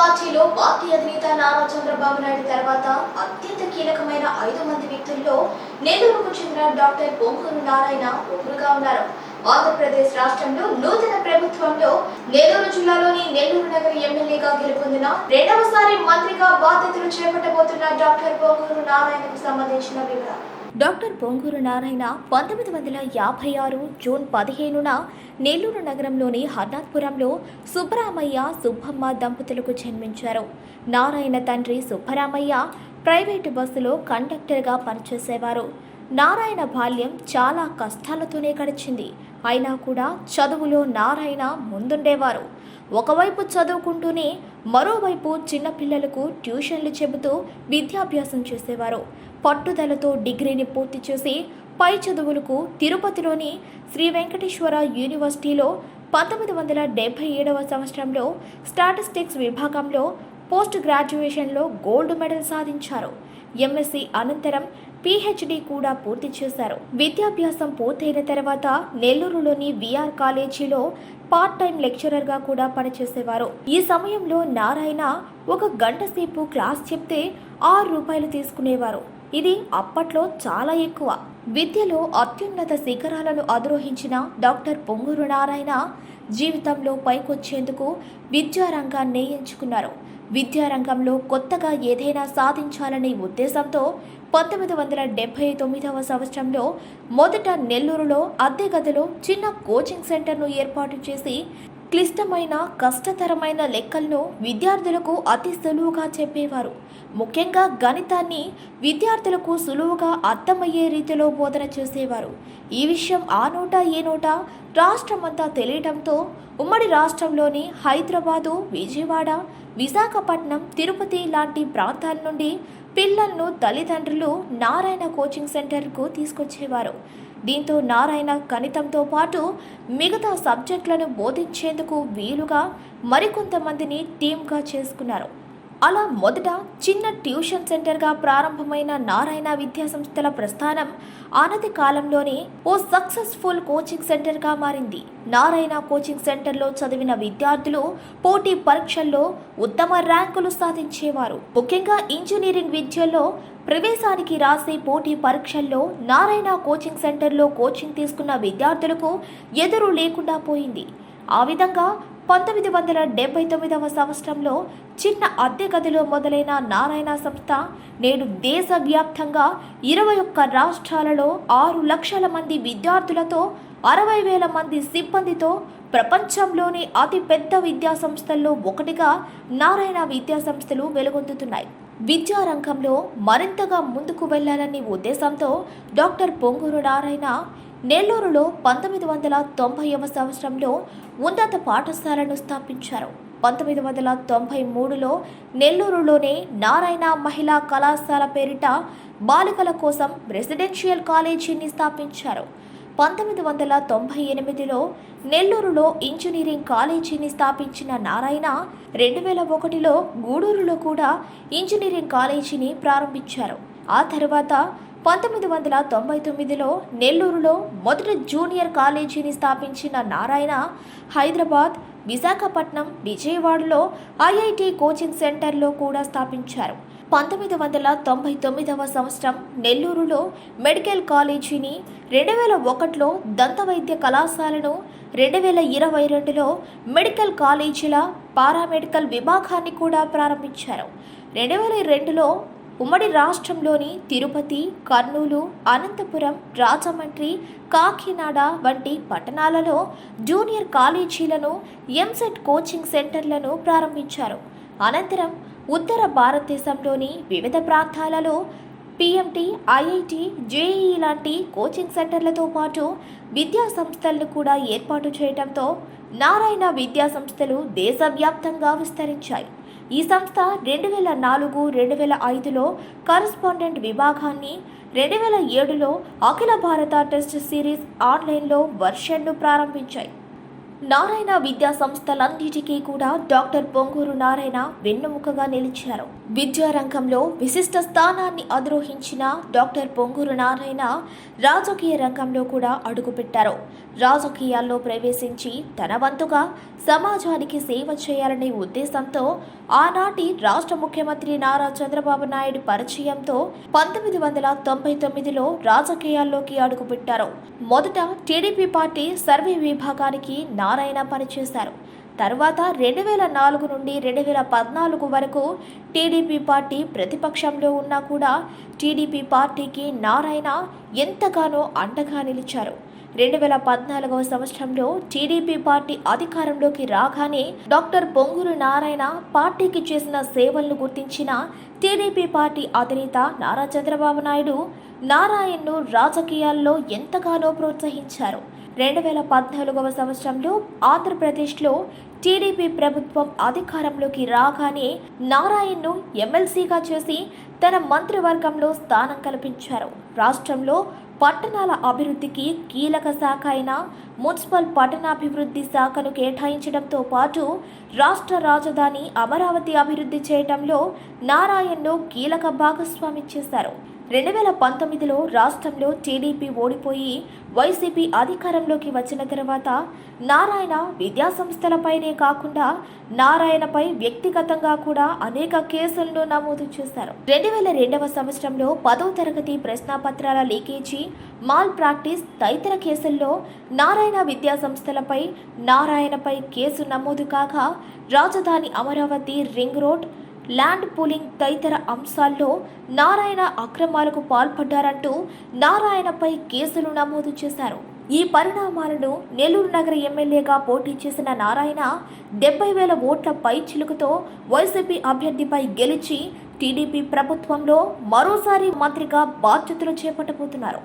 పార్టీలో పార్టీ అధినేత నారా చంద్రబాబు నాయుడు తర్వాత అత్యంత కీలకమైన ఐదు మంది వ్యక్తుల్లో నెల్లూరుకు చెందిన డాక్టర్ పొంగూరు నారాయణ ఒకరుగా ఉన్నారు. ఆంధ్రప్రదేశ్ రాష్ట్రంలో నూతన ప్రభుత్వంలో నెల్లూరు జిల్లాలోని నెల్లూరు నగర ఎమ్మెల్యేగా గెలుపొందిన రెండవసారి మంత్రిగా బాధ్యతలు చేపట్టబోతున్న డాక్టర్ పొంగూరు నారాయణకు సంబంధించిన వివరాలు. డాక్టర్ పొంగూరు నారాయణ పంతొమ్మిది వందల యాభై ఆరు జూన్ పదిహేనున నెల్లూరు నగరంలోని హర్నాథ్పురంలో సుబ్బరామయ్య సుబ్బమ్మ దంపతులకు జన్మించారు. నారాయణ తండ్రి సుబ్బరామయ్య ప్రైవేటు బస్సులో కండక్టర్గా పనిచేసేవారు. నారాయణ బాల్యం చాలా కష్టాలతోనే గడిచింది. అయినా కూడా చదువులో నారాయణ ముందుండేవారు. ఒకవైపు చదువుకుంటూనే మరోవైపు చిన్నపిల్లలకు ట్యూషన్లు చెబుతూ విద్యాభ్యాసం చేసేవారు. పట్టుదలతో డిగ్రీని పూర్తి చేసి పై చదువులకు తిరుపతిలోని శ్రీ వెంకటేశ్వర యూనివర్సిటీలో పంతొమ్మిది వందల డెబ్బై ఏడవ సంవత్సరంలో స్టాటిస్టిక్స్ విభాగంలో పోస్ట్ గ్రాడ్యుయేషన్లో గోల్డ్ మెడల్ సాధించారు. ఎంఎస్సి అనంతరం పిహెచ్డి కూడా పూర్తి చేశారు. విద్యాభ్యాసం పూర్తయిన తర్వాత నెల్లూరులోని విఆర్ కాలేజీలో పార్ట్ టైం లెక్చరర్గా కూడా పనిచేసేవారు. ఈ సమయంలో నారాయణ ఒక గంట సేపు క్లాస్ చెప్తే ఆరు రూపాయలు తీసుకునేవారు. ఇది అప్పట్లో చాలా ఎక్కువ. విద్యలో అత్యున్నత శిఖరాలను అధిరోహించిన డాక్టర్ పొంగూరు నారాయణ జీవితంలో పైకొచ్చేందుకు విద్యారంగాన్ని ఎంచుకున్నారు విద్యారంగంలో కొత్తగా ఏదైనా సాధించాలనే ఉద్దేశంతో పంతొమ్మిది వందల డెబ్బై తొమ్మిదవ సంవత్సరంలో మొదట నెల్లూరులో అద్దె గదిలో చిన్న కోచింగ్ సెంటర్ను ఏర్పాటు చేసి క్లిష్టమైన కష్టతరమైన లెక్కలను విద్యార్థులకు అతి సులువుగా చెప్పేవారు. ముఖ్యంగా గణితాన్ని విద్యార్థులకు సులువుగా అర్థమయ్యే రీతిలో బోధన చేసేవారు. ఈ విషయం ఆ నోట ఏ నోట రాష్ట్రమంతా తెలియటంతో ఉమ్మడి రాష్ట్రంలోని హైదరాబాదు విజయవాడ విశాఖపట్నం తిరుపతి లాంటి ప్రాంతాల నుండి పిల్లలను తల్లిదండ్రులు నారాయణ కోచింగ్ సెంటర్కు తీసుకొచ్చేవారు. దీంతో నారాయణ గణితంతో పాటు మిగతా సబ్జెక్టులను బోధించేందుకు వీలుగా మరికొంతమందిని టీమ్గా చేసుకున్నారు. అలా మొదట చిన్న ట్యూషన్ సెంటర్గా ప్రారంభమైన నారాయణ విద్యాసంస్థల ప్రస్థానం ఆనతి కాలంలోనే ఓ సక్సెస్ఫుల్ కోచింగ్ సెంటర్గా మారింది. నారాయణ కోచింగ్ సెంటర్లో చదివిన విద్యార్థులు పోటీ పరీక్షల్లో ఉత్తమ ర్యాంకులు సాధించేవారు. ముఖ్యంగా ఇంజనీరింగ్ విద్యలో ప్రవేశానికి రాసే పోటీ పరీక్షల్లో నారాయణ కోచింగ్ సెంటర్లో కోచింగ్ తీసుకున్న విద్యార్థులకు ఎదురు లేకుండా పోయింది. ఆ విధంగా పంతొమ్మిది వందల డెబ్బై తొమ్మిదవ సంవత్సరంలో చిన్న అద్దె గదిలో మొదలైన నారాయణ సంస్థ నేడు దేశవ్యాప్తంగా ఇరవై ఒక్క రాష్ట్రాలలో ఆరు లక్షల మంది విద్యార్థులతో అరవై వేల మంది సిబ్బందితో ప్రపంచంలోని అతి పెద్ద విద్యా సంస్థల్లో ఒకటిగా నారాయణ విద్యా సంస్థలు వెలుగొందుతున్నాయి. విద్యారంగంలో మరింతగా ముందుకు వెళ్ళాలనే ఉద్దేశంతో డాక్టర్ పొంగూరు నారాయణ నెల్లూరులో పంతొమ్మిది వందల తొంభైవ సంవత్సరంలో ఉన్నత పాఠశాలను స్థాపించారు. పంతొమ్మిది వందల తొంభై మూడులో నెల్లూరులోనే నారాయణ మహిళా కళాశాల పేరిట బాలికల కోసం రెసిడెన్షియల్ కాలేజీని స్థాపించారు. పంతొమ్మిది వందల తొంభై ఎనిమిదిలో నెల్లూరులో ఇంజనీరింగ్ కాలేజీని స్థాపించిన నారాయణ రెండు వేల ఒకటిలో గూడూరులో కూడా ఇంజనీరింగ్ కాలేజీని ప్రారంభించారు. ఆ తర్వాత పంతొమ్మిది వందల తొంభై తొమ్మిదిలో నెల్లూరులో మొదటి జూనియర్ కాలేజీని స్థాపించిన నారాయణ హైదరాబాద్ విశాఖపట్నం విజయవాడలో ఐఐటి కోచింగ్ సెంటర్లో కూడా స్థాపించారు. పంతొమ్మిది వందల తొంభై తొమ్మిదవ సంవత్సరం నెల్లూరులో మెడికల్ కాలేజీని రెండు వేల ఒకటిలో దంతవైద్య కళాశాలను రెండు వేల ఇరవై రెండులో మెడికల్ కాలేజీల పారామెడికల్ విభాగాన్ని కూడా ప్రారంభించారు. రెండు వేల రెండులో ఉమ్మడి రాష్ట్రంలోని తిరుపతి కర్నూలు అనంతపురం రాజమండ్రి కాకినాడ వంటి పట్టణాలలో జూనియర్ కాలేజీలను ఎంసెట్ కోచింగ్ సెంటర్లను ప్రారంభించారు. అనంతరం ఉత్తర భారతదేశంలోని వివిధ ప్రాంతాలలో పిఎంటి ఐఐటి జేఈఈ లాంటి కోచింగ్ సెంటర్లతో పాటు విద్యా సంస్థలను కూడా ఏర్పాటు చేయడంతో నారాయణ విద్యా సంస్థలు దేశవ్యాప్తంగా విస్తరించాయి. ఈ సంస్థ రెండు వేల నాలుగు రెండు వేల ఐదులో కరస్పాండెంట్ విభాగాన్ని రెండు వేల ఏడులో అఖిల భారత టెస్ట్ సిరీస్ ఆన్లైన్లో వర్షన్ను ప్రారంభించాయి. నారాయణ విద్యా సంస్థలన్నిటికీ కూడా డాక్టర్ పొంగూరు నారాయణ వెన్నెముకగా నిలిచారు. విద్యారంగంలో విశిష్ట స్థానాన్ని అధిరోహించిన డాక్టర్ పొంగూరు నారాయణ రాజకీయ రంగంలో కూడా అడుగుపెట్టారు. రాజకీయాల్లో ప్రవేశించి తన వంతుగా సమాజానికి సేవ చేయాలనే ఉద్దేశంతో ఆనాటి రాష్ట్ర ముఖ్యమంత్రి నారా చంద్రబాబు నాయుడు పరిచయంతో పంతొమ్మిది వందల తొంభై తొమ్మిదిలో రాజకీయాల్లోకి అడుగుపెట్టారు. మొదట టీడీపీ పార్టీ సర్వే విభాగానికి నారాయణ పనిచేశారు. తర్వాత రెండు వేల నాలుగు నుండి రెండు వేల పద్నాలుగు వరకు టీడీపీ పార్టీ ప్రతిపక్షంలో ఉన్నా కూడా టీడీపీ పార్టీకి నారాయణ ఎంతగానో అండగా నిలిచారు. రెండు వేల పద్నాలుగవ సంవత్సరంలో టీడీపీ పార్టీ అధికారంలోకి రాగానే డాక్టర్ పొంగూరు నారాయణ పార్టీకి చేసిన సేవలను గుర్తించిన టీడీపీ పార్టీ అధినేత నారా చంద్రబాబు నాయుడు నారాయణను రాజకీయాల్లో ఎంతగానో ప్రోత్సహించారు. రెండు వేల పద్నాలుగవ సంవత్సరంలో ఆంధ్రప్రదేశ్లో టీడీపీ ప్రభుత్వం అధికారంలోకి రాగానే నారాయణ్ను ఎమ్మెల్సీగా చేసి తన మంత్రివర్గంలో స్థానం కల్పించారు. రాష్ట్రంలో పట్టణాల అభివృద్ధికి కీలక శాఖ అయిన మున్సిపల్ పట్టణాభివృద్ధి శాఖను కేటాయించడంతో పాటు రాష్ట్ర రాజధాని అమరావతి అభివృద్ధి చేయడంలో నారాయణ్ను కీలక భాగస్వామి చేశారు. రెండు వేల పంతొమ్మిదిలో రాష్ట్రంలో టీడీపీ ఓడిపోయి వైసీపీ అధికారంలోకి వచ్చిన తర్వాత నారాయణ విద్యాసంస్థలపైనే కాకుండా నారాయణపై వ్యక్తిగతంగా కూడా అనేక కేసులను నమోదు చేశారు. రెండు వేల రెండవ సంవత్సరంలో పదో తరగతి ప్రశ్నాపత్రాల లీకేజీ మాల్ ప్రాక్టీస్ తదితర కేసుల్లో నారాయణ విద్యాసంస్థలపై నారాయణపై కేసు నమోదు కాగా రాజధాని Amaravati ring road land pooling తదితర అంశాల్లో నారాయణ అక్రమాలకు పాల్పడ్డారంటూ నారాయణపై కేసులు నమోదు చేశారు. ఈ పరిణామాలను నెల్లూరు నగర ఎమ్మెల్యేగా పోటీ చేసిన నారాయణ డెబ్బై వేల ఓట్ల పై చిలుకతో వైసీపీ అభ్యర్థిపై గెలిచి టీడీపీ ప్రభుత్వంలో మరోసారి మంత్రిగా బాధ్యతలు చేపట్టబోతున్నారు.